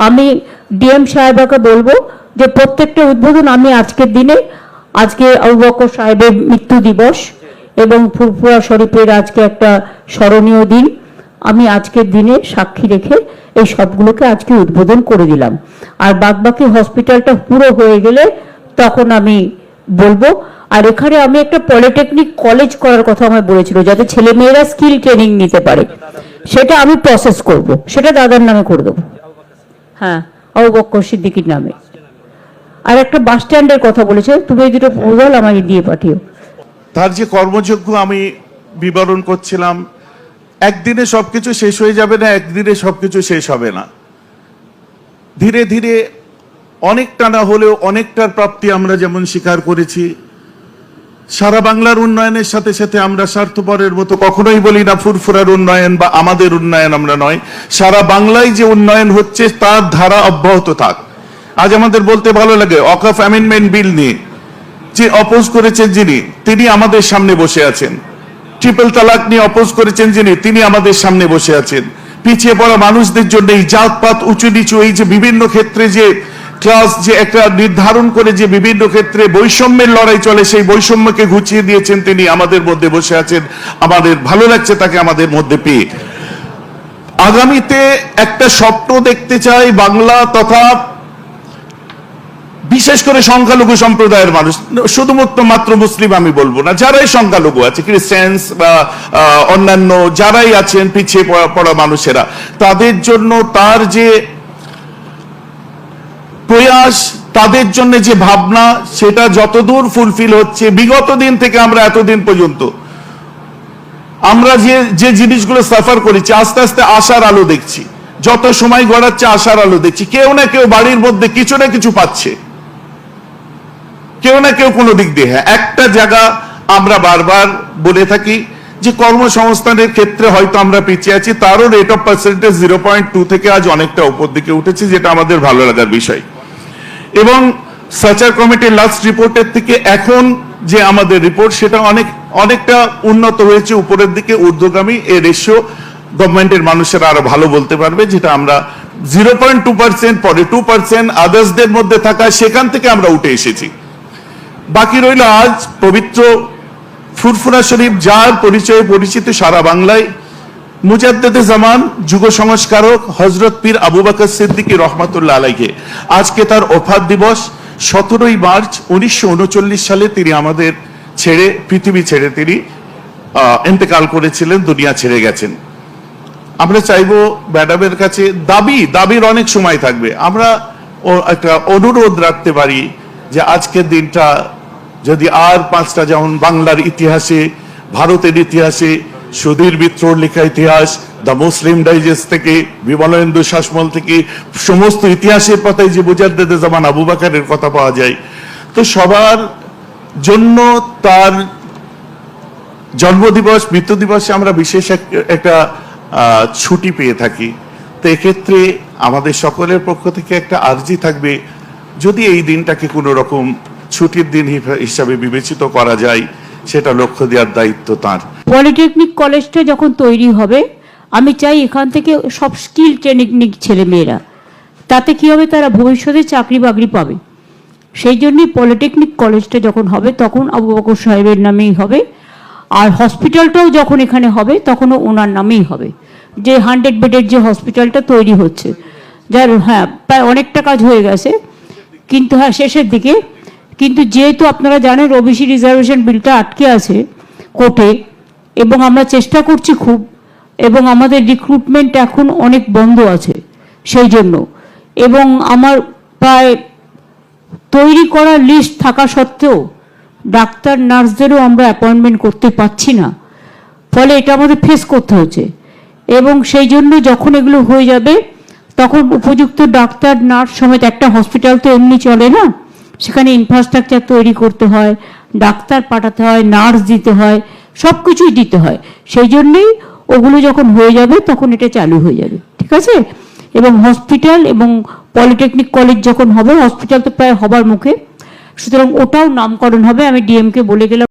আমি ডিএম সাহেবাকে বলব যে প্রত্যেকটা উদ্বোধন আমি আজকের দিনে, আজকে বকর সাহেবের মৃত্যু দিবস এবং ফুরফুরা শরীফের আজকে একটা স্মরণীয় দিন। আমি আজকের দিনে সাক্ষী রেখে এই সবগুলোকে আজকে উদ্বোধন করে দিলাম। আর বাদবাকি হসপিটালটা পুরো হয়ে গেলে তখন আমি বলব, আর এখানে আমি একটা পলিটেকনিক কলেজ করার কথা আমার বলেছিল, যাতে ছেলেমেয়েরা স্কিল ট্রেনিং নিতে পারে। সেটা আমি প্রসেস করব। সেটা দাদার নামে করে দেবো। হ্যাঁ আবু বক্কর সিদ্দিকির নামে। আর একটা বাস স্ট্যান্ডের কথা বলেছে, তুমি এই দুটো প্রপোজাল আমাকে দিয়ে পাঠিও। তার যে কর্মযোগ্য আমি বিবরণ করছিলাম, একদিনে সবকিছু শেষ হয়ে যাবে না, একদিনে সবকিছু শেষ হবে না। ধীরে ধীরে অনেকটা না হলেও অনেকটার প্রাপ্তি আমরা যেমন স্বীকার করেছি সারা বাংলার উন্নয়নের সাথে সাথে আমরা স্বার্থপরের মতো কখনোই বলি না ফুরফুরার উন্নয়ন বা আমাদের উন্নয়ন আমরা নয়। সারা বাংলায় যে উন্নয়ন হচ্ছে, তার ধারা অব্যাহত থাক। আজ আমাদের বলতে ভালো লাগে অকাফ অ্যামেন্ডমেন্ট বিল নিয়ে যে অপোজ করেছেন যিনি, তিনি আমাদের সামনে বসে আছেন। ট্রিপল তালাক নিয়ে অপোজ করেছেন যিনি, তিনি আমাদের সামনে বসে আছেন। পিছিয়ে পড়া মানুষদের জন্য এই জাতপাত, উঁচু নিচু এই যে বিভিন্ন ক্ষেত্রে যে ক্লাস যে একটা নির্ধারণ করে যে বিভিন্ন ক্ষেত্রে বৈষম্যের লড়াই চলে, সেই বৈষম্যকে ঘুচিয়ে দিয়েছেন তিনি। আমাদের মধ্যে বসে আছেন, আমাদের ভালো লাগছে তাকে আমাদের মধ্যে পেয়ে। আগামীতে একটা স্বপ্ন দেখতে চাই বাংলা তথা বিশেষ করে সংখ্যালঘু সম্প্রদায়ের মানুষ। শুধুমাত্র মাত্র মুসলিম আমি বলব না, যারাই সংখ্যালঘু আছে, খ্রিস্টানস বা অন্যান্য যারাই আছেন, পিছিয়ে পড়া মানুষেরা, তাদের জন্য তার যে প্রয়াস তাদের জন্য যে ভাবনা, সেটা যতদূর ফুলফিল হচ্ছে, বিগত দিন থেকে আমরা এতদিন পর্যন্ত, আমরা যে যে জিনিসগুলো সাফার করেছি, আস্তে আস্তে আশার আলো দেখছি। যত সময় গড়াচ্ছে, আশার আলো দেখছি। কেউ না কেউ বাড়ির মধ্যে কিছু না কিছু পাচ্ছে। কেউ না কেউ কোনো দিক দিয়ে হ্যাঁ একটা জায়গা আমরা বারবার বলে থাকি যে কর্মসংস্থানের ক্ষেত্রে হয়তো আমরা পিছিয়ে আছি, তারও rate of percentage zero point two থেকে আজ অনেকটা উপর দিকে উঠেছে, যেটা আমাদের ভালো লাগার বিষয়। এবং সার্চার কমিটির লাস্ট রিপোর্টের থেকে এখন যে আমাদের রিপোর্ট সেটা অনেক, অনেকটা উন্নত হয়েছে। উপরের দিকে ঊর্ধ্বগামী, এ রেশিও গভর্নমেন্টের মানুষেরা আরও ভালো বলতে পারবে, যেটা আমরা জিরো পয়েন্ট টু পার্সেন্ট পরে টু পার্সেন্ট আদার্সদের মধ্যে থাকা, সেখান থেকে আমরা উঠে এসেছি। বাকি রইল আজ পবিত্র ফুরফুরা শরীফ, যার পরিচয়ে পরিচিত সারা বাংলায়। মুজাদ্দেদে জামান, যুগ সংস্কারক হজরত পীর আবু বাকর সিদ্দিকী রহমাতুল্লাহ আলাইকে আজকে তার ওফাত দিবস, সতেরোই মার্চ উনিশশো উনচল্লিশ সালে তিনি আমাদের ছেড়ে, পৃথিবী ছেড়ে তিনি ইন্তেকাল করেছিলেন, দুনিয়া ছেড়ে গেছেন। আমরা চাইব ম্যাডামের কাছে দাবি, দাবির অনেক সময় থাকবে। আমরা একটা অনুরোধ রাখতে পারি যে আজকের দিনটা যদি আর পাঁচটা যেমন বাংলার ইতিহাসে, ভারতের ইতিহাসে সুধীর মিত্রর লেখা ইতিহাস, দ্য মুসলিম ডাইজেস্ট থেকে, বিমলেন্দু শাসমল থেকে, সমস্ত ইতিহাসের পাতায় যে মুজাদ্দেদে জামান আবু বাকারের কথা পাওয়া যায়। তো সবার জন্য তার জন্মদিবস মৃত্যু দিবসে আমরা বিশেষ একটা ছুটি পেয়ে থাকি। তো এক্ষেত্রে আমাদের সকলের পক্ষ থেকে একটা আর্জি থাকবে, যদি এই দিনটাকে কোনো রকম ছুটির দিন হিসাবে বিবেচিত করা যায়, সেটা লক্ষ্য দেওয়ার দায়িত্ব তার। পলিটেকনিক কলেজটা যখন তৈরি হবে, আমি চাই এখান থেকে সব স্কিল ট্রেনিং ছেলে মেয়েরা তাতে কি হবে তারা ভবিষ্যতে চাকরি বাকরি পাবে। সেই জন্যই পলিটেকনিক কলেজটা যখন হবে, তখন আবু বকর সাহেবের নামেই হবে। আর হসপিটালটাও যখন এখানে হবে, তখনও ওনার নামেই হবে। যে হান্ড্রেড বেডের যে হসপিটালটা তৈরি হচ্ছে, যার হ্যাঁ প্রায় অনেকটা কাজ হয়ে গেছে। কিন্তু হ্যাঁ শেষের দিকে, কিন্তু যেহেতু আপনারা জানেন, ওবিসি রিজার্ভেশন বিলটা আটকে আছে কোর্টে এবং আমরা চেষ্টা করছি খুব, এবং আমাদের রিক্রুটমেন্ট এখন অনেক বন্ধ আছে, সেই জন্য। এবং আমার প্রায় তৈরি করা লিস্ট থাকা সত্ত্বেও ডাক্তার, নার্সদেরও আমরা অ্যাপয়েন্টমেন্ট করতে পারছি না। ফলে এটা আমাদের ফেস করতে হচ্ছে। এবং সেই জন্য যখন এগুলো হয়ে যাবে, তখন উপযুক্ত ডাক্তার, নার্স সমেত একটা হসপিটাল তো এমনি চলে না? সেখানে ইনফ্রাস্ট্রাকচার তৈরি করতে হয়, ডাক্তার পাঠাতে হয়, নার্স দিতে হয়। সব কিছুই দিতে হয়। সেই জন্যেই ওগুলো যখন হয়ে যাবে, তখন এটা চালু হয়ে যাবে। ঠিক আছে? এবং হসপিটাল এবং পলিটেকনিক কলেজ যখন হবে, হসপিটাল তো প্রায় হবার মুখে। সুতরাং ওটাও নামকরণ হবে। আমি ডিএমকে বলে গেলাম